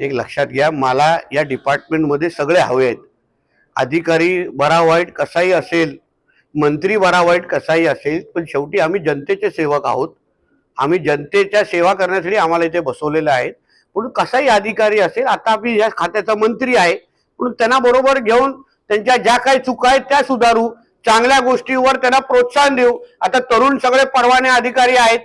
एक लक्षात घ्या मला या डिपार्टमेंटमध्ये सगळे हवे आहेत. अधिकारी बरा वाईट कसाही असेल मंत्री बरा वाईट कसाही असेल पण शेवटी आम्ही जनतेचे सेवक आहोत. आम्ही जनतेच्या सेवा करण्यासाठी आम्हाला इथे बसवलेलं आहे म्हणून कसाही अधिकारी असेल आता आम्ही या खात्याचा मंत्री आहे म्हणून त्यांना बरोबर घेऊन त्यांच्या ज्या काही चुका आहेत त्या सुधारू चांगल्या गोष्टीवर त्यांना प्रोत्साहन देऊ. आता तरुण सगळे परवाने अधिकारी आहेत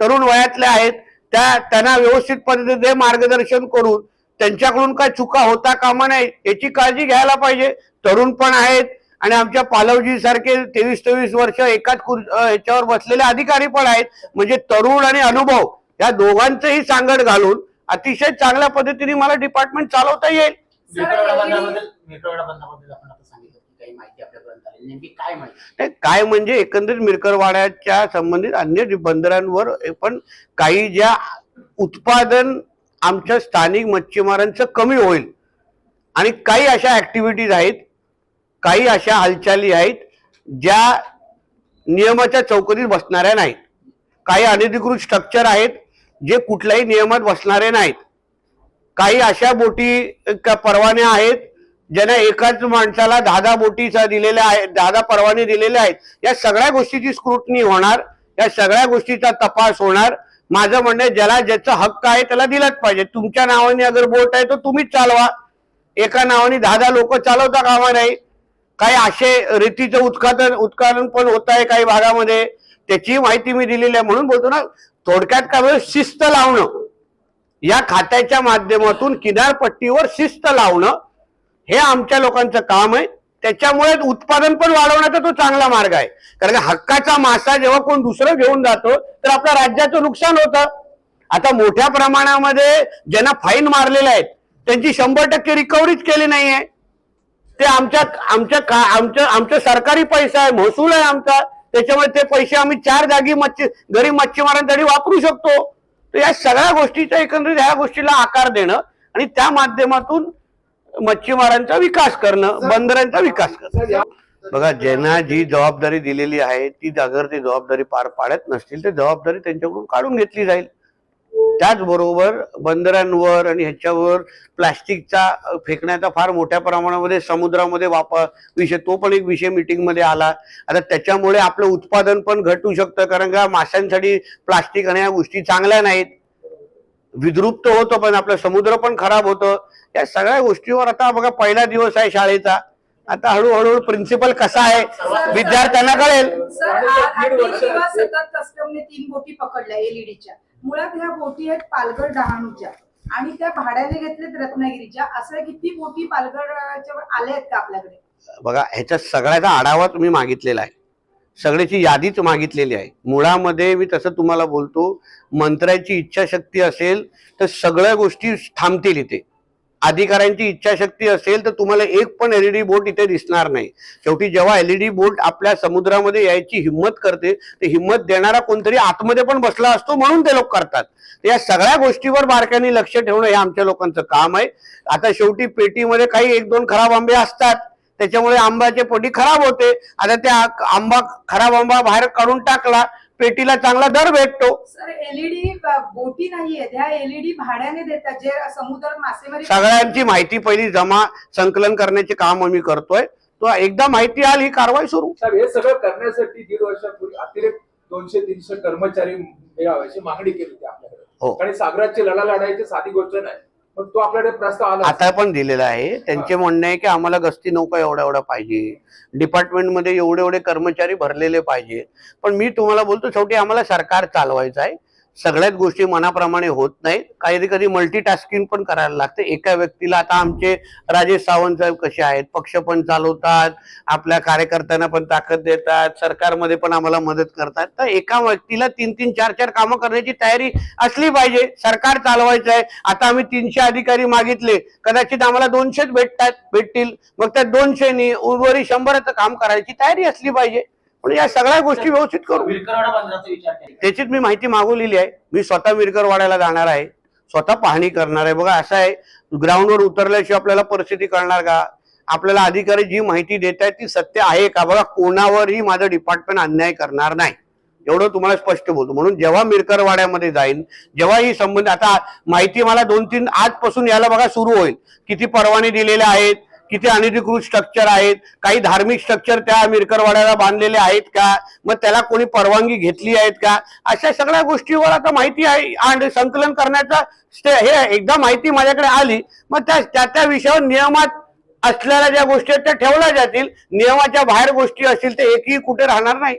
तरुण वयातले आहेत त्या त्यांना व्यवस्थित पद्धतीने मार्गदर्शन करून त्यांच्याकडून काय चुका होता कामा नये याची काळजी घ्यायला पाहिजे. तरुण पण आहेत आणि आमच्या पालवजी सारखे तेवीस तेवीस वर्ष एकाच याच्यावर बसलेले अधिकारी पण आहेत. म्हणजे तरुण आणि अनुभव या दोघांचंही सांगड घालून अतिशय चांगल्या पद्धतीने मला डिपार्टमेंट चालवता येईल. मेट्रोवाडा नेमकी काय माहिती? नाही, काय म्हणजे एकंदरीत मिरकरवाड्याच्या संबंधित अन्य बंदरांवर पण काही ज्या उत्पादन आमच्या स्थानिक मच्छीमारांचं कमी होईल आणि काही अशा ऍक्टिव्हिटीज आहेत काही अशा हालचाली आहेत ज्या नियमाच्या चौकटीत बसणाऱ्या नाहीत. काही अनधिकृत स्ट्रक्चर आहेत जे कुठल्याही नियमात बसणारे नाहीत. काही अशा बोटी परवान्या परवाने आहेत ज्यांना एकाच माणसाला दहा दहा दिलेल्या आहेत दहा दहा परवाने दिलेले आहेत या सगळ्या गोष्टीची स्क्रुटनी होणार या सगळ्या गोष्टीचा तपास होणार. माझं म्हणणं ज्याला ज्याचा हक्क आहे त्याला दिलाच पाहिजे. तुमच्या नावाने अगर बोट आहे तर तुम्हीच चालवा. एका नावाने दहा दहा लोक चालवता कामा नाही. काही असे रीतीचं उत्खातन उत्खनन पण होत आहे काही भागामध्ये. त्याची माहिती मी दिलेली आहे म्हणून बोलतो ना थोडक्यात काय म्हणजे शिस्त लावणं. या खात्याच्या माध्यमातून किनारपट्टीवर शिस्त लावणं. हे आमच्या लोकांचं काम आहे. त्याच्यामुळे उत्पादन पण वाढवण्याचा तो चांगला मार्ग आहे. कारण हक्काचा मासा जेव्हा कोण दुसरं घेऊन जातो तर आपल्या राज्याचं नुकसान होतं. आता मोठ्या प्रमाणामध्ये ज्यांना फाईन मारलेले आहेत त्यांची शंभर टक्के रिकव्हरीच केली नाहीये. ते आमच्या आमच्या का आमच्या आमचं सरकारी पैसा आहे महसूल आहे आमचा. त्याच्यामुळे ते पैसे आम्ही चार जागी मच्छी गरीब मच्छीमारांसाठी वापरू शकतो. तर या सगळ्या गोष्टीचा एकंदरीत ह्या गोष्टीला आकार देणं आणि त्या माध्यमातून मच्छीमारांचा विकास करणं बंदरांचा विकास करणं. बघा ज्यांना जी जबाबदारी दिलेली आहे ती अगर ती जबाबदारी पार पाडत नसतील तर जबाबदारी त्यांच्याकडून काढून घेतली जाईल. त्याचबरोबर बंदरांवर आणि ह्याच्यावर प्लास्टिकचा फेकण्याचा फार मोठ्या प्रमाणामध्ये समुद्रामध्ये वापर विषय तो पण एक विषय मीटिंगमध्ये आला. आता त्याच्यामुळे आपलं उत्पादन पण घटू शकतं कारण का माशांसाठी प्लास्टिक आणि या गोष्टी चांगल्या नाहीत. विद्रुप तर होतं पण आपलं समुद्र पण खराब होतं. या सगळ्या गोष्टीवर आता बघा पहिला दिवस आहे शाळेचा. आता हळूहळू प्रिन्सिपल कसा आहे विद्यार्थ्यांना कळेल. सतत कस्टमने तीन बोटी पकडल्या एलईडीच्या मुळात ह्या बोटी आहेत पालघर डहाणूच्या. आणि त्या भाड्याने घेतल्यात रत्नागिरीच्या. असं किती बोटी पालघरच्या आल्या आहेत का आपल्याकडे? बघा ह्याच्या सगळ्याचा आढावा तुम्ही मागितलेला आहे. सगळ्याची यादीच मागितलेली आहे. मुळामध्ये मी तसं तुम्हाला बोलतो मंत्र्याची इच्छाशक्ती असेल तर सगळ्या गोष्टी थांबतील इथे. अधिकाऱ्यांची इच्छाशक्ती असेल तर तुम्हाला एक पण एलईडी बोट इथे दिसणार नाही. शेवटी जेव्हा एलईडी बोट आपल्या समुद्रामध्ये यायची हिंमत करते ते हिंमत देणारा कोणतरी आतमध्ये पण बसला असतो म्हणून ते लोक करतात. तर या सगळ्या गोष्टीवर बारकाईने लक्ष ठेवणं हे आमच्या लोकांचं काम आहे. आता शेवटी पेटीमध्ये काही एक दोन खराब आंबे असतात. त्याच्यामुळे आंब्याचे पोटी खराब होते. आता त्या आंबा खराब आंबा बाहेर काढून टाकला पेटीला चांगला दर भेटतो. सर एलईडी बोटी नाहीयेत ह्या एलईडी भाड्याने देतात जे समुद्रात मासेमारी सगळ्यांची माहिती पहिली जमा संकलन करण्याचे काम आम्ही करतोय. तो एकदा माहिती आली ही कारवाई सुरू. साहेब हे सगळं करण्यासाठी दीड वर्षापूर्वी अतिरिक्त दोनशे तीनशे कर्मचारी मिळाव्याची मागणी केली होती हो. आपल्याकडे आणि सागराची लढा लढायची साधी गोष्ट नाही. तो आपल्याकडे प्रस्ताव आला आता पण दिलेला आहे. त्यांचे म्हणणे आहे की आम्हाला गस्ती नौका एवढ्या एवढ्या पाहिजे. डिपार्टमेंटमध्ये एवढे एवढे कर्मचारी भरलेले पाहिजे पण मी तुम्हाला बोलतो शेवटी आम्हाला सरकार चालवायचं आहे. सगळ्याच गोष्टी मनाप्रमाणे होत नाहीत. काही कधी मल्टीटास्किंग पण करायला लागते. एका व्यक्तीला आता आमचे राजेश सावंत साहेब कसे आहेत? पक्ष पण चालवतात आपल्या कार्यकर्त्यांना पण ताकद देतात सरकारमध्ये पण आम्हाला मदत करतात. तर एका व्यक्तीला तीन तीन चार चार कामं करण्याची तयारी असली पाहिजे. सरकार चालवायचं आहे. आता आम्ही तीनशे अधिकारी मागितले. कदाचित आम्हाला दोनशेच भेटतात भेटतील. मग त्या दोनशेनी उर्वरी शंभराचं काम करायची तयारी असली पाहिजे. पण या सगळ्या गोष्टी व्यवस्थित करू. त्याचीच मी माहिती मागवलेली आहे. मी स्वतः मिरकरवाड्याला जाणार आहे. स्वतः पाहणी करणार आहे. बघा असं आहे ग्राउंडवर उतरल्याशिवाय आपल्याला परिस्थिती कळणार का? आपल्याला अधिकारी जी माहिती देत आहेत ती सत्य आहे का? बघा कोणावरही माझं डिपार्टमेंट अन्याय करणार नाही. एवढं तुम्हाला स्पष्ट बोलतो. म्हणून जेव्हा मिरकरवाड्यामध्ये जाईन जेव्हा ही संबंध आता माहिती मला दोन तीन आजपासून याला बघा सुरू होईल. किती परवाने दिलेले आहेत किती अनधिकृत स्ट्रक्चर आहेत काही धार्मिक स्ट्रक्चर त्या मिरकरवाड्याला बांधलेले आहेत का? मग त्याला कोणी परवानगी घेतली आहेत का? अशा सगळ्या गोष्टीवर आता माहिती आहे आणि संकलन करण्याचा स्टे हे एकदा माहिती माझ्याकडे आली मग त्या त्या त्या विषयावर नियमात असलेल्या ज्या गोष्टी आहेत त्या ठेवल्या जातील. नियमाच्या बाहेर गोष्टी असतील तर एकही कुठे राहणार नाही.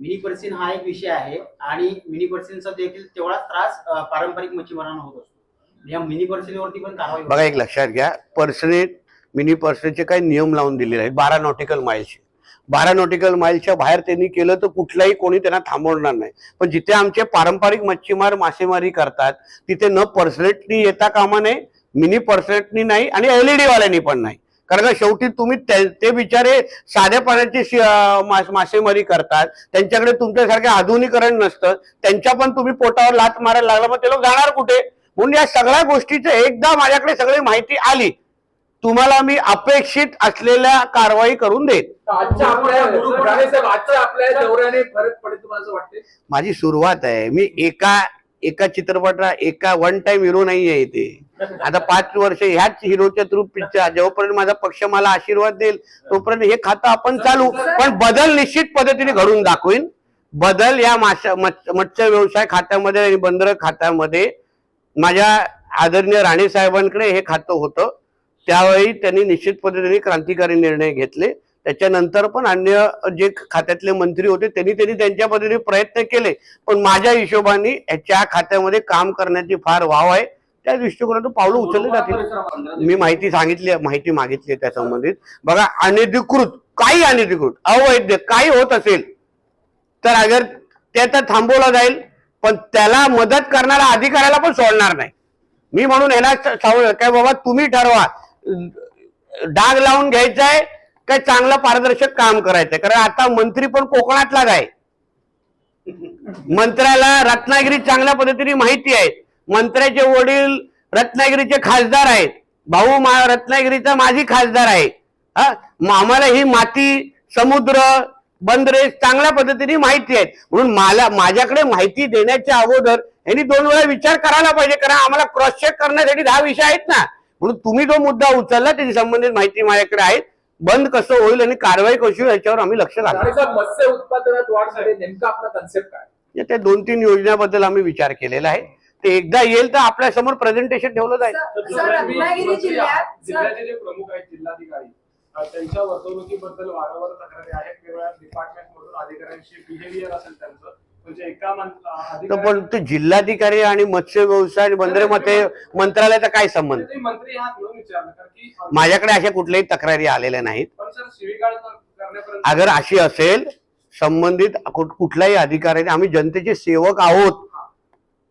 मिनी पर्सिन हा एक विषय आहे आणि मिनी पर्सिनचा देखील तेवढाच त्रास पारंपरिक मच्छीमारांना होत असतो. या मिनी पर्सिनवरती पण कारवाई बघा एक लक्षात घ्या. पर्सनेट मिनी पर्सनेटचे काही नियम लावून दिलेले आहेत. बारा नॉटिकल माईल्सचे बारा नॉटिकल माईलच्या बाहेर त्यांनी केलं तर कुठलाही कोणी त्यांना थांबवणार नाही. पण जिथे आमचे पारंपरिक मच्छीमार मासेमारी करतात तिथे न पर्सनेटनी येता कामा नये मिनी पर्सनेटनी नाही आणि एलईडी वाल्यांनी पण नाही. कारण का शेवटी तुम्ही ते बिचारे साध्या पाण्याची मासेमारी करतात. त्यांच्याकडे तुमच्यासारखे आधुनिकरण नसतं. त्यांच्या पण तुम्ही पोटावर लात मारायला लागला मग ते लोक जाणार कुठे? म्हणून या सगळ्या गोष्टीचं एकदा माझ्याकडे सगळी माहिती आली. तुम्हाला मी अपेक्षित असलेल्या कारवाई करून वाटते माझी सुरुवात आहे. मी एका एका चित्रपटाला एका वन टाइम हिरो नाही आहे इथे आता पाच वर्ष ह्याच हिरोच्या थ्रू पिक्चर जेव्हापर्यंत माझा पक्ष मला आशीर्वाद देईल तोपर्यंत हे खातं आपण चालू. पण बदल निश्चित पद्धतीने घडून दाखवीन. बदल या माशा मत्स्य मत्स्य व्यवसाय खात्यामध्ये आणि बंदर खात्यामध्ये माझ्या आदरणीय राणे साहेबांकडे हे खातं होतं. त्यावेळी त्यांनी निश्चित पद्धतीने क्रांतिकारी निर्णय घेतले. त्याच्यानंतर पण अन्य जे खात्यातले मंत्री होते त्यांनी त्यांनी त्यांच्या पद्धतीने प्रयत्न केले. पण माझ्या हिशोबाने याच्या खात्यामध्ये काम करण्याची फार वाव आहे. त्या दृष्टिकोनातून पावलं उचलले जातील. मी माहिती सांगितली माहिती मागितली आहे त्या संबंधित बघा अनधिकृत काही अनधिकृत अवैध काही होत असेल तर अगर ते तर थांबवलं जाईल पण त्याला मदत करणाऱ्या अधिकाऱ्याला पण सोडणार नाही. मी म्हणून सांगू काय बाबा तुम्ही ठरवा. डाग लावून घ्यायचाय काय चांगलं पारदर्शक काम करायचंय. कारण आता मंत्री पण कोकणातलाच आहे. मंत्र्याला रत्नागिरी चांगल्या पद्धतीने माहिती आहे. मंत्र्याचे वडील रत्नागिरीचे खासदार आहेत. भाऊ मा रत्नागिरीचा माझी खासदार आहे. हा? आम्हाला ही माती समुद्र बंदरे चांगल्या पद्धतीने माहिती आहेत. म्हणून मला माझ्याकडे माहिती देण्याच्या अगोदर यांनी दोन वेळा विचार करायला पाहिजे. कारण आम्हाला क्रॉस चेक करण्यासाठी दहा विषय आहेत ना. म्हणून तुम्ही जो मुद्दा उचलला त्याची संबंधित माहिती माझ्याकडे आहे. बंद कसं होईल आणि कारवाई कशी होईल याच्यावर आम्ही लक्ष घालतो साहेब मत्स्य उत्पादनात वाढ झाली नेमका आपला कन्सेप्ट काय? या त्या दोन तीन योजनाबद्दल आम्ही विचार केलेला आहे. ते एकदा येईल तर आपल्यासमोर प्रेझेंटेशन ठेवलं जाईल. जिल्ह्याचे जे प्रमुख आहेत जिल्हाधिकारी त्यांच्या वर्तवणुकीबद्दल वारंवार तक्रारी आहेत. वेगवेगळ्या डिपार्टमेंट मधून अधिकाऱ्यांशी बिहेवियर असेल त्यांचं. म्हणजे पण ते जिल्हाधिकारी आणि मत्स्य व्यवसाय आणि बंदरे मध्ये मंत्रालयाचा काय संबंध? माझ्याकडे अशा कुठल्याही तक्रारी आलेल्या नाहीत. अगर अशी असेल संबंधित कु- कुठल्याही अधिकाऱ्याने आम्ही जनतेचे सेवक आहोत.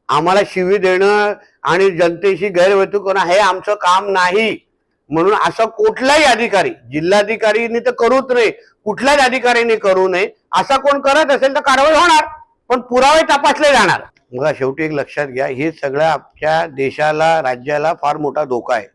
आम्हाला शिवी देणं आणि जनतेशी गैरवर्तुक करणं हे आमचं काम नाही. म्हणून असं कुठलाही अधिकारी जिल्हाधिकारीने तर करूच नये. कुठल्याच अधिकाऱ्याने करू नये. असा कोण करत असेल तर कारवाई होणार. पण पुरावे तपासले जाणार. बघा शेवटी एक लक्षात घ्या हे सगळं आमच्या देशाला राज्याला फार मोठा धोका आहे.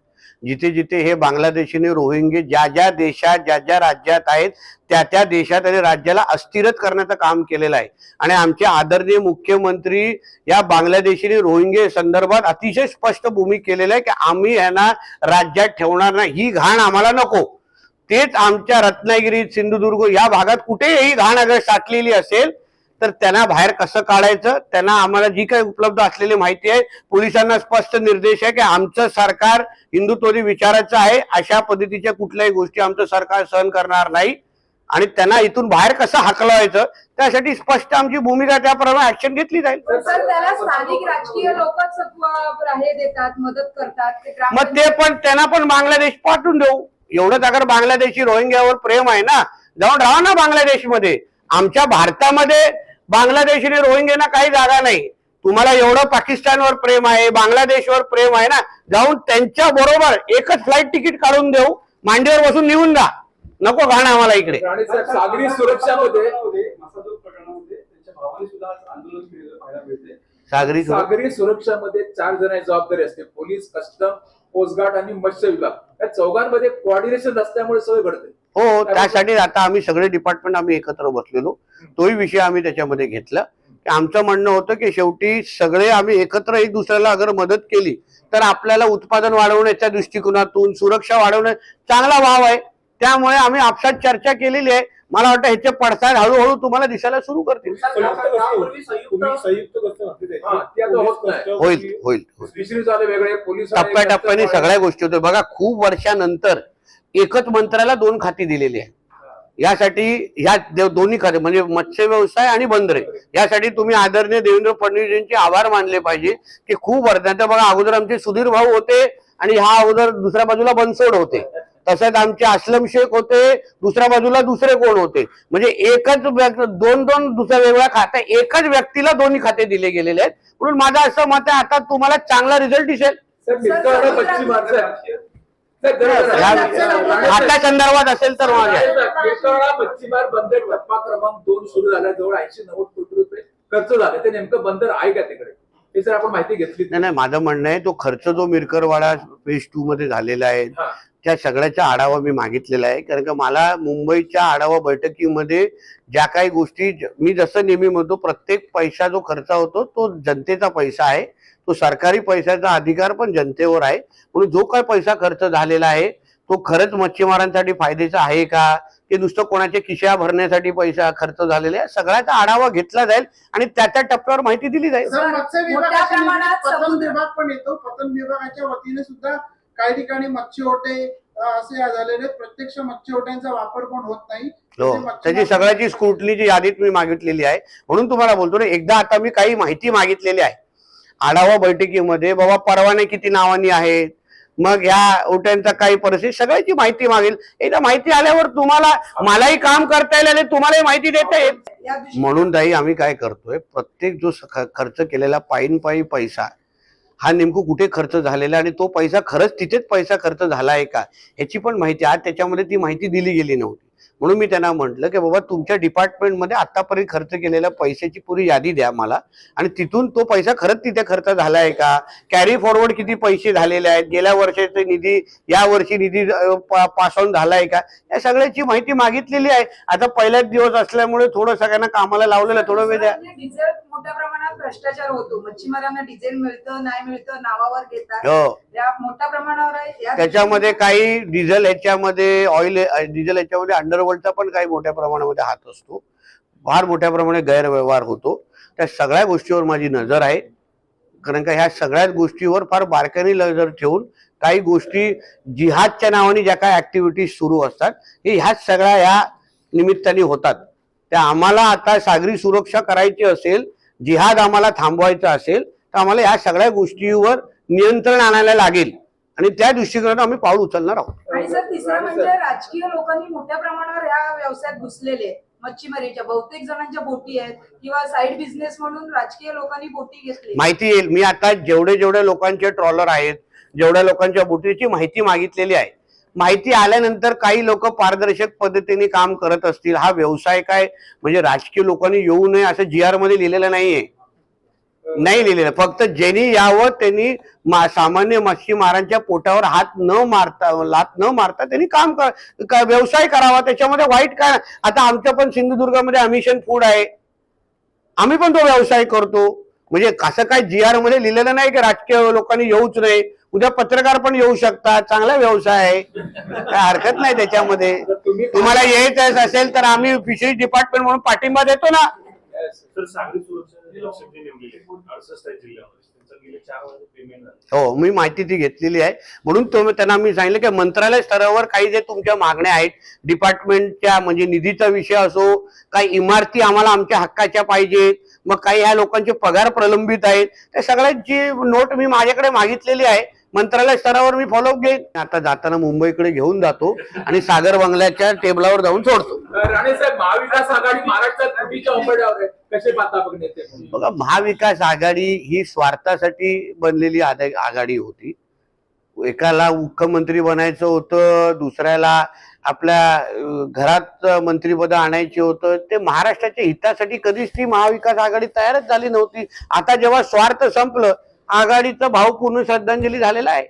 जिथे जिथे हे बांगलादेशीने रोहिंगे ज्या ज्या देशात ज्या ज्या राज्यात आहेत त्या त्या देशात आणि राज्याला अस्थिरत करण्याचं काम केलेलं आहे. आणि आमचे आदरणीय मुख्यमंत्री या बांगलादेशीने रोहिंगे संदर्भात अतिशय स्पष्ट भूमिका केलेली आहे की आम्ही यांना राज्यात ठेवणार नाही. ही घाण आम्हाला नको. तेच आमच्या रत्नागिरी सिंधुदुर्ग या भागात कुठेही घाण अगर साठलेली असेल तर त्यांना बाहेर कसं काढायचं? त्यांना आम्हाला जी काही उपलब्ध असलेली माहिती आहे पोलिसांना स्पष्ट निर्देश आहे की आमचं सरकार हिंदुत्वरी विचाराचं आहे. अशा पद्धतीच्या कुठल्याही गोष्टी आमचं सरकार सहन करणार नाही. आणि त्यांना इथून बाहेर कसं हाकलवायचं? त्यासाठी स्पष्ट आमची भूमिका त्याप्रमाणे ऍक्शन घेतली जाईल. मग ते पण त्यांना पण बांगलादेश पाठवून देऊ. एवढंच अगर बांगलादेशी रोहिंग्यावर प्रेम आहे ना जाऊन राहा ना बांगलादेशमध्ये. आमच्या भारतामध्ये बांगलादेशीने रोहिंग्यांना काही जागा नाही. तुम्हाला एवढं पाकिस्तानवर प्रेम आहे बांगलादेशवर प्रेम आहे ना जाऊन त्यांच्या बरोबर एकच फ्लाईट तिकीट काढून देऊ. मांडीवर बसून निघून जा. नको घाण आम्हाला इकडे. सागरी सुरक्षामध्ये मसाजोग प्रकरणामध्ये त्यांच्या भावाने सुद्धा आज आंदोलन केलेलं पाहायला मिळते सागरी सुरक्षा- सागरी सुरक्षामध्ये चार जण जबाबदारी असते. पोलीस कस्टम कोस्टगार्ड आणि मत्स्य विभाग. या चौघांमध्ये कोऑर्डिनेशन असल्यामुळे सगळं घडते. हो, हो त्यासाठी आता आम्ही सगळे डिपार्टमेंट आम्ही एकत्र बसलेलो. तोही विषय आम्ही त्याच्यामध्ये घेतला. आमचं म्हणणं होतं की शेवटी सगळे आम्ही एकत्र एक दुसऱ्याला अगर मदत केली तर आपल्याला उत्पादन वाढवण्याच्या दृष्टिकोनातून सुरक्षा वाढवण्या चांगला भाव आहे. त्यामुळे आम्ही आपसात चर्चा केलेली आहे. मला वाटतं ह्याचे पडसाद हळूहळू तुम्हाला दिसायला सुरू करतील. हा, होईल होईल टप्प्याटप्प्याने सगळ्या गोष्टी होत्या बघा खूप वर्षानंतर एकच मंत्र्याला दोन खाती दिलेली आहे. यासाठी ह्या दोन्ही खाते म्हणजे मत्स्य व्यवसाय आणि बंदरे. यासाठी तुम्ही आदरणीय देवेंद्र फडणवीस आभार मानले पाहिजे की खूप वर्ष बघा अगोदर आमचे सुधीर भाऊ होते आणि ह्या अगोदर दुसऱ्या बाजूला बनसोड होते. तसंच आमचे असलम शेख होते दुसऱ्या बाजूला दुसरे कोण होते? म्हणजे एकच दोन दोन दुसऱ्या वेगळ्या खात्या एकाच व्यक्तीला दोन्ही खाते दिले गेलेले आहेत. म्हणून माझं असं मत आहे आता तुम्हाला चांगला रिझल्ट दिसेल. खाता साहेब, संदर्भात असेल तर मच्छीमार बंदर टप्पा क्रमांक दोन सुरू झाला जवळ ऐंशी नव्वद कोटी रुपये खर्च झाले. ते नेमकं बंदर आहे का तिकडे? हे सर आपण माहिती घेतली. नाही नाही माझं म्हणणं आहे तो खर्च जो मिरकरवाडा फेज टू मध्ये झालेला आहे. त्या सगळ्याचा आढावा मी मागितलेला आहे. कारण का मला मुंबईच्या आढावा बैठकीमध्ये ज्या काही गोष्टी मी जसं नेहमी म्हणतो प्रत्येक पैसा जो खर्च होतो तो जनतेचा पैसा आहे. तो सरकारी पैशाचा अधिकार पण जनतेवर आहे. म्हणून जो काही पैसा खर्च झालेला आहे तो खरंच मच्छीमारांसाठी फायद्याचा आहे का? की नुसतं कोणाच्या खिशा भरण्यासाठी पैसा खर्च झालेला आहे सगळ्याचा आढावा घेतला जाईल आणि त्या त्या टप्प्यावर माहिती दिली जाईल. पतन विभाग पण येतो. पतन विभागाच्या वतीने सुद्धा काही ठिकाणी मच्छी ओटे असे झालेले. प्रत्यक्ष मच्छी ओट्यांचा वापर पण होत नाही. हो. त्याची सगळ्याची स्क्रुटनीची यादीत मी मागितलेली आहे. म्हणून तुम्हाला बोलतो ना एकदा आता मी काही माहिती मागितलेली आहे. आढावा बैठकीमध्ये बाबा परवाने किती नावानी आहेत? मग ह्या ओट्यांचा काही परिस्थिती सगळ्याची माहिती मागेल. एकदा माहिती आल्यावर तुम्हाला मलाही काम करता येईल आणि तुम्हालाही माहिती देता येईल. म्हणून ताई आम्ही काय करतोय प्रत्येक जो खर्च केलेला पायीन पायी पैसा हा नेमकं कुठे खर्च झालेला आणि तो पैसा खरंच तिथेच पैसा खर्च झाला आहे का ह्याची पण माहिती आज त्याच्यामध्ये ती माहिती दिली गेली नव्हती. म्हणून मी त्यांना म्हटलं की बाबा तुमच्या डिपार्टमेंटमध्ये आतापर्यंत खर्च केलेल्या पैशाची पुरी यादी द्या मला. आणि तिथून तो पैसा खरंच तिथे खर्च झाला आहे का? कॅरी फॉरवर्ड किती पैसे झालेले आहेत? गेल्या वर्षाचे निधी या वर्षी निधी पास ऑन झाला आहे का? या सगळ्याची माहिती मागितलेली आहे. आता पहिलाच दिवस असल्यामुळे थोडं सगळ्यांना कामाला लावलेलं थोडं वेळ द्या मोठ्या प्रमाणात भ्रष्टाचार होतो. मच्छीमारांना डिझेल मिळतं नाही मिळतं नावावर घेतात. हो. या मोठ्या प्रमाणावर आहे या त्याच्यामध्ये काही डिझेल ह्याच्यामध्ये ऑइल डिझेल ह्याच्यामध्ये अंडरवर्ल्डचा पण काही मोठ्या प्रमाणामध्ये हात असतो. फार मोठ्या प्रमाणात गैरव्यवहार होतो. त्या सगळ्या गोष्टीवर माझी नजर आहे. कारण का ह्या सगळ्याच गोष्टीवर फार बारकाईने नजर ठेवून काही गोष्टी जिहादच्या नावाने ज्या काही ऍक्टिव्हिटीज सुरू असतात हे ह्याच सगळ्या ह्या निमित्ताने होतात. त्या आम्हाला आता सागरी सुरक्षा करायची असेल जिहाद आम्हाला थांबवायचा असेल तर आम्हाला ह्या सगळ्या गोष्टीवर नियंत्रण आणायला लागेल. आणि त्या दृष्टिकोनातून आम्ही पाऊल उचलणार आहोत. आणि सर तिसरं म्हणजे राजकीय लोकांनी मोठ्या प्रमाणावर या व्यवसायात घुसलेले आहेत. मच्छीमारीच्या बहुतेक जणांच्या बोटी आहेत. किंवा साईड बिझनेस म्हणून राजकीय लोकांनी बोटी घेतली. माहिती येईल. मी आता जेवढे जेवढे लोकांचे ट्रॉलर आहेत जेवढ्या लोकांच्या बोटीची माहिती मागितलेली आहे माहिती आल्यानंतर काही लोक पारदर्शक पद्धतीने काम करत असतील. हा व्यवसाय काय? म्हणजे राजकीय लोकांनी येऊ नये असं जी आरमध्ये लिहिलेलं नाहीये. नाही लिहिलेलं. फक्त ज्यांनी यावं त्यांनी मा- सामान्य मच्छीमारांच्या पोटावर हात न मारता लात न मारता त्यांनी काम कर का- व्यवसाय करावा. त्याच्यामध्ये वाईट काय? आता आमच्या पण सिंधुदुर्गामध्ये अमिशन फूड आहे. आम्ही पण तो व्यवसाय करतो. म्हणजे कसं काय जी आरमध्ये लिहिलेलं नाही की राजकीय लोकांनी येऊच नाही उद्या पत्रकार पण येऊ शकतात. चांगला व्यवसाय आहे. काय हरकत नाही त्याच्यामध्ये. तुम्हाला यायचं असेल तर आम्ही फिशरीज डिपार्टमेंट म्हणून पाठिंबा देतो ना. हो मी माहिती ती घेतलेली आहे. म्हणून त्यांना मी सांगितलं की मंत्रालय स्तरावर काही जे तुमच्या मागण्या आहेत डिपार्टमेंटच्या म्हणजे निधीचा विषय असो काही इमारती आम्हाला आमच्या हक्काच्या पाहिजेत मग काही ह्या लोकांचे पगार प्रलंबित आहेत. त्या सगळ्यांची नोट मी माझ्याकडे मागितलेली आहे. मंत्रालय स्तरावर मी फॉलोअप घेईन. आता जाताना मुंबईकडे घेऊन जातो आणि सागर बंगल्याच्या टेबलावर जाऊन सोडतो. राणे साहेब महाविकास आघाडी महाराष्ट्रात कसे? बघा महाविकास आघाडी ही स्वार्थासाठी बनलेली आघाडी होती. एकाला मुख्यमंत्री बनायचं होतं दुसऱ्याला आपल्या घरात मंत्रीपद आणायचे होतं. ते महाराष्ट्राच्या हितासाठी कधीच ती महाविकास आघाडी तयारच झाली नव्हती. आता जेव्हा स्वार्थ संपलं आघाडीचा भावपूर्ण श्रद्धांजली झालेला आहे.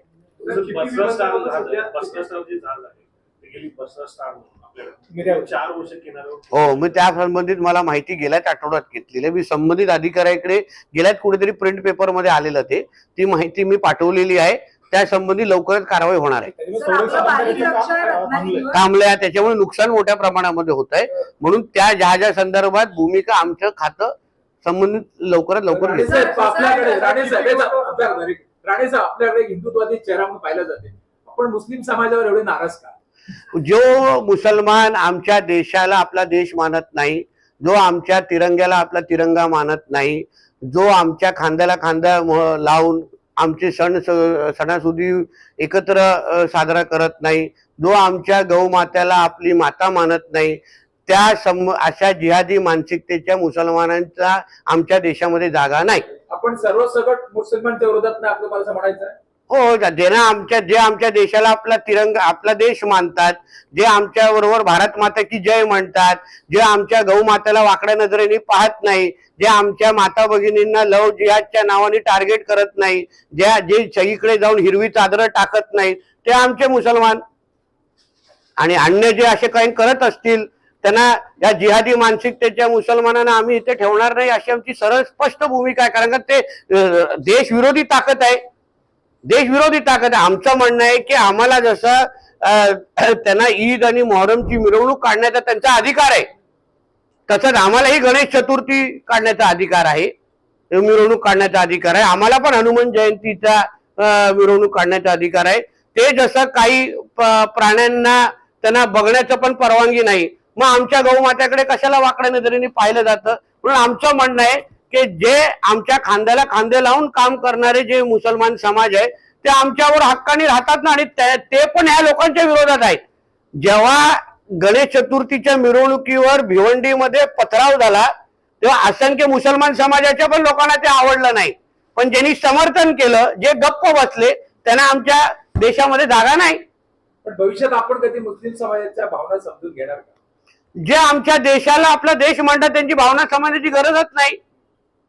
किनाऱ्यावर हो मी त्या संबंधित मला माहिती गेल्याच आठवड्यात घेतलेली. आहे. मी संबंधित अधिकाऱ्याकडे गेल्याच कुठेतरी प्रिंट पेपरमध्ये आलेलं ते. ती माहिती मी पाठवलेली आहे. त्या संबंधी लवकरच कारवाई होणार आहे. थांबल्या. त्याच्यामुळे नुकसान मोठ्या प्रमाणामध्ये होत आहे म्हणून त्या जहाजा संदर्भात भूमिका आमचं खातं संबंधित लवकरात लवकर राणे साहेब आपल्याकडे राणे साहेब हे आपल्या- very good. राणे साहेब आपल्याकडे एक हिंदुत्वादी चेहरा म्हणून पाहिला जाते. आपण मुस्लिम समाजावर एवढे नाराज का? जो मुसलमान आमच्या देशाला आपला देश मानत नाही जो आमच्या तिरंग्याला आपला तिरंगा मानत नाही जो आमच्या खांद्याला खांदा म- लावून आमचे सण स- सणासुदी एकत्र अ, साजरा करत नाही जो आमच्या गौमात्याला आपली माता मानत नाही त्या सम अशा जिहादी मानसिकतेच्या मुसलमानांचा आमच्या देशामध्ये जागा नाही. आपण सर्वसकट मुसलमानच्या विरोधात नाही आपलं मला म्हणायचं आहे? हो ज्यांना आमच्या जे आमच्या देशाला आपला तिरंगा आपला देश मानतात जे आमच्या बरोबर भारत माता की जय म्हणतात जे आमच्या गौ मातेला वाकड्या नजरेने पाहत नाही जे आमच्या माता भगिनींना लव जिहादच्या नावाने टार्गेट करत नाही ज्या जे सगळीकडे जाऊन हिरवी चादरं टाकत नाही ते आमचे मुसलमान. आणि अन्य जे असे काही करत असतील त्यांना या जिहादी मानसिकतेच्या मुसलमानांना आम्ही इथे ठेवणार नाही अशी आमची सरळ स्पष्ट भूमिका आहे. कारण का ते देशविरोधी ताकद आहे. देशविरोधी ताकद आहे. आमचं म्हणणं आहे की आम्हाला जसं त्यांना ईद आणि मोहरमची मिरवणूक काढण्याचा त्यांचा अधिकार आहे तसंच आम्हालाही गणेश चतुर्थी काढण्याचा अधिकार आहे. मिरवणूक काढण्याचा अधिकार आहे. आम्हाला पण हनुमान जयंतीचा मिरवणूक काढण्याचा अधिकार आहे. ते जसं काही प्राण्यांना त्यांना बघण्याचं पण परवानगी नाही मग आमच्या गौमात्याकडे कशाला वाकड्या नजरेने पाहिलं जातं? म्हणून आमचं म्हणणं आहे की जे आमच्या खांद्याला खांदे लावून काम करणारे जे मुसलमान समाज आहे ते आमच्यावर हक्काने राहतात ना आणि ते पण ह्या लोकांच्या विरोधात आहेत. जेव्हा गणेश चतुर्थीच्या मिरवणुकीवर भिवंडीमध्ये पथराव झाला तेव्हा असंख्य मुसलमान समाजाच्या पण लोकांना ते आवडलं नाही. पण ज्यांनी समर्थन केलं जे गप्प बसले त्यांना आमच्या देशामध्ये जागा नाही. पण भविष्यात आपण कधी मुस्लिम समाजाच्या भावना समजून घेणार का? जे आमच्या देशाला आपला देश म्हणतात त्यांची भावना समाजाची गरजच नाही.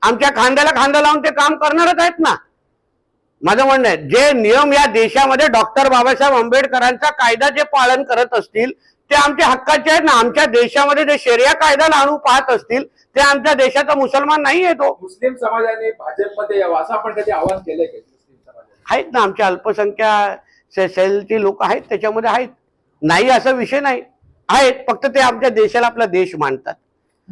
आमच्या खांद्याला खांदा लावून ते काम करणारच आहेत ना. माझं म्हणणं आहे जे नियम या देशामध्ये डॉक्टर बाबासाहेब आंबेडकरांचा कायदा जे पालन करत असतील ते आमच्या हक्काचे आहेत ना. आमच्या देशामध्ये जे शरिया कायदा लावून पाहत असतील ते आमच्या देशाचा मुसलमान नाही आहे तो. मुस्लिम समाजाने भाजपमध्ये यावं असं आपण कधी आवाहन केलंय आहेत ना. आमच्या अल्पसंख्या सेलची लोक आहेत त्याच्यामध्ये आहेत. नाही असा विषय नाही. आहेत. फक्त ते आमच्या देशाला आपला देश मानतात.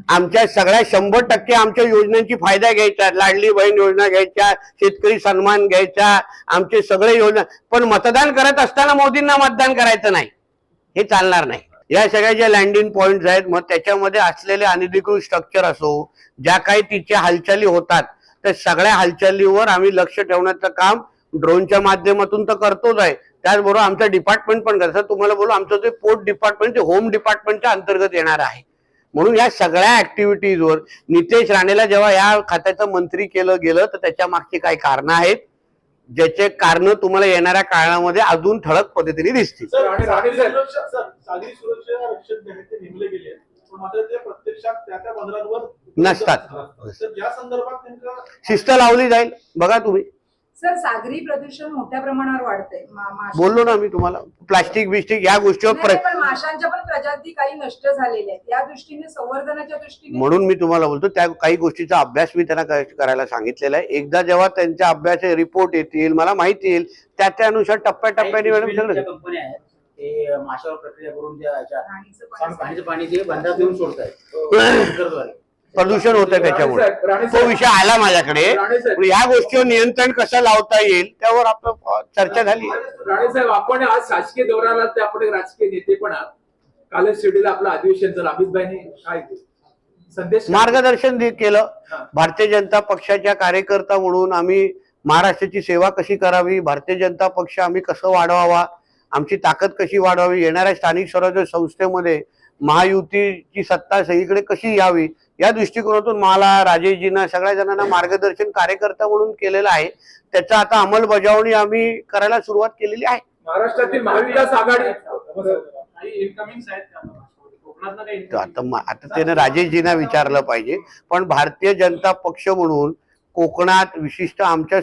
आमच्या सगळ्या शंभर टक्के आमच्या योजनांची फायदा घ्यायचा. लाडली बहीण योजना घ्यायच्या शेतकरी सन्मान घ्यायचा आमचे सगळे योजना. पण मतदान करत असताना मोदींना मतदान करायचं नाही. हे चालणार नाही. या सगळ्या ज्या लँडिंग पॉईंट्स आहेत मग त्याच्यामध्ये असलेले अनधिकृत स्ट्रक्चर असो ज्या काही तिच्या हालचाली होतात त्या सगळ्या हालचालीवर आम्ही लक्ष ठेवण्याचं काम ड्रोनच्या माध्यमातून तर करतोच आहे. त्याचबरोबर आमचं डिपार्टमेंट पण करतं तुम्हाला बोलू आमचं जे पोर्ट डिपार्टमेंट ते होम डिपार्टमेंटच्या अंतर्गत येणार आहे म्हणून या सगळ्या ऍक्टिव्हिटीजवर नितेश राणेला जेव्हा या खात्याचं मंत्री केलं गेलं तर त्याच्या मागची काही कारणं आहेत ज्याचे कारण तुम्हाला येणाऱ्या काळामध्ये अजून ठळक पद्धतीने दिसतील सर, राणे- राणे सागरी साहेब. सुरक्षा सर सागरी सुरक्षा रक्षक जे आहेत ते नेमले गेले आहेत. पण मात्र ते प्रत्यक्षात त्या त्या बंदरांवर नसतात. शिस्त लावली जाईल बघा तुम्ही सर सागरी प्रदूषण मोठ्या प्रमाणावर वाढतंय. मा- माशा- बोललो ना मी तुम्हाला. प्लास्टिक बिस्टिक या गोष्टीवर नाही, प्र- पण माशांच्या पण प्रजाती काही नष्ट झालेल्या आहेत. या दृष्टीने संवर्धनाच्या दृष्टीने म्हणून मी तुम्हाला बोलतो त्या काही गोष्टीचा अभ्यास मी त्यांना करायला सांगितलेला आहे. एकदा जेव्हा त्यांच्या अभ्यासाचे रिपोर्ट येतील मला माहिती येईल त्या त्यानुसार टप्प्याटप्प्याने मॅडम सगळं कंपन्या आहेत ते माशावर प्रक्रिया करून त्या राणीचं पाणी पाण्याचं पाणी ते बंधात देऊन सोडतायत. प्रदूषण होतं त्याच्यामुळे. तो. विषय आला माझ्याकडे. या गोष्टीवर नियंत्रण कसं लावता येईल त्यावर आपलं चर्चा झाली. राणे साहेब आपण आज शासकीय दौऱ्याला ते आपण राजकीय नेते पण आहात. कालच शिर्डीला आपलं अधिवेशन झालं. अमितभाईने काय संदेश मार्गदर्शन केलं. भारतीय जनता पक्षाच्या कार्यकर्ता म्हणून आम्ही महाराष्ट्राची सेवा कशी करावी भारतीय जनता पक्ष आम्ही कसं वाढवावा आमची ताकद कशी वाढवावी येणाऱ्या स्थानिक स्वराज्य संस्थेमध्ये महायुतीची सत्ता सगळीकडे कशी यावी या दृष्टिकोनातून मला राजेशजींना सगळ्या जणांना मार्गदर्शन कार्यकर्ता म्हणून केलेलं आहे. त्याचा आता अंमलबजावणी आम्ही करायला सुरुवात केलेली आहे. महाराष्ट्रातील महाविकास आघाडी. काही इन्कमिंग आहेत का? कोकणात काही तर आता आता त्याने राजेशजींना विचारलं पाहिजे. पण भारतीय जनता पक्ष म्हणून कोकणात विशिष्ट आमच्या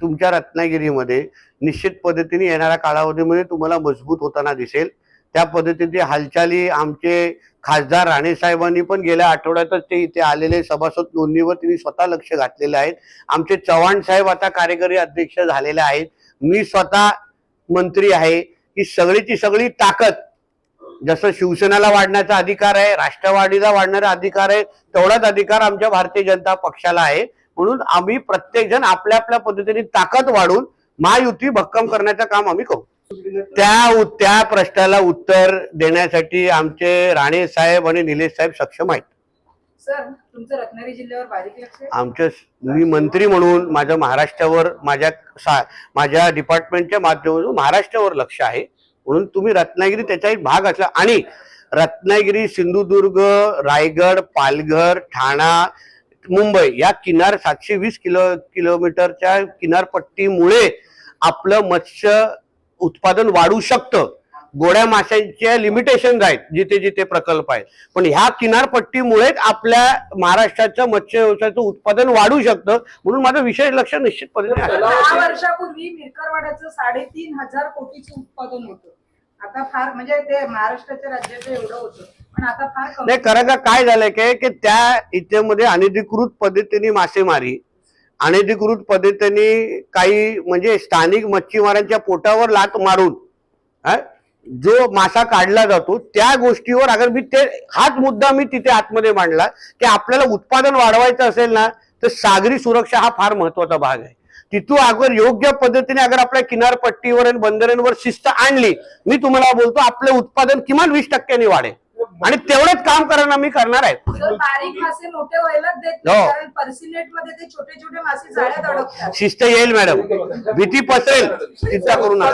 तुमच्या रत्नागिरीमध्ये निश्चित पद्धतीने येणाऱ्या कालावधीमध्ये तुम्हाला मजबूत होताना दिसेल. त्या पद्धतीची हालचाली आमचे खासदार राणे साहेबांनी पण गेल्या आठवड्यातच ते इथे आलेले सभासद नोंदणीवर त्यांनी स्वतः लक्ष घातलेले आहेत आमचे चव्हाण साहेब आता कार्यकारी अध्यक्ष झालेले आहेत. मी स्वतः मंत्री आहे. ही सगळीची सगळी ताकद जसं शिवसेनेला वाढण्याचा अधिकार आहे राष्ट्रवादीला वाढणारा अधिकार आहे तेवढाच अधिकार आमच्या भारतीय जनता पक्षाला आहे. म्हणून आम्ही प्रत्येकजण आपल्या आपल्या पद्धतीने ताकद वाढून महायुती भक्कम करण्याचं काम आम्ही करू. त्या त्या प्रश्नाला उत्तर देण्यासाठी आमचे राणे साहेब आणि निलेश साहेब सक्षम आहेत. आमच्या मी मंत्री म्हणून माझं महाराष्ट्रावर माझ्या माझ्या डिपार्टमेंटच्या माध्यमातून महाराष्ट्रावर लक्ष आहे. म्हणून तुम्ही रत्नागिरी त्याचा एक भाग असला. आणि रत्नागिरी सिंधुदुर्ग रायगड पालघर ठाणा मुंबई या किनार सातशे वीस किलो किलोमीटरच्या किनारपट्टीमुळे आपलं मत्स्य उत्पादन वाढू शकतं. गोड्या माशांच्या लिमिटेशन आहेत जिथे जिथे प्रकल्प आहेत. पण ह्या किनारपट्टीमुळेच आपल्या महाराष्ट्राचं मत्स्य व्यवसायाचं उत्पादन वाढू शकतं म्हणून माझं विशेष लक्ष निश्चित पद्धतीने आहे. दहा वर्षापूर्वी मिरकरवाड्याचं साडेतीन हजार कोटीचं उत्पादन होतं. आता फार म्हणजे ते महाराष्ट्राच्या राज्याचं एवढं होतं. पण आता फार नाही खरं का काय झालंय काय की त्या इथे मध्ये अनधिकृत पद्धतीने मासेमारी अनधिकृत पद्धतीने काही म्हणजे स्थानिक मच्छीमारांच्या पोटावर लात मारून जो मासा काढला जातो त्या गोष्टीवर अगर मी ते हाच मुद्दा मी तिथे आतमध्ये मांडला की आपल्याला उत्पादन वाढवायचं असेल ना तर सागरी सुरक्षा हा फार महत्त्वाचा भाग आहे. तिथून अगर योग्य पद्धतीने अगर आपल्या किनारपट्टीवर आणि बंदरांवर शिस्त आणली मी तुम्हाला बोलतो आपलं उत्पादन किमान वीस टक्क्यांनी वाढेल. आणि तेवढंच काम करायला मी करणार आहे. सर, बारीक मासे मोठे व्हायलाच देत नाही हो. कारण पर्सिनेटमध्ये ते छोटे छोटे मासे जाळ्यात अडकतात. शिस्त येईल मॅडम. भीती पसरेल चिंता करू नका.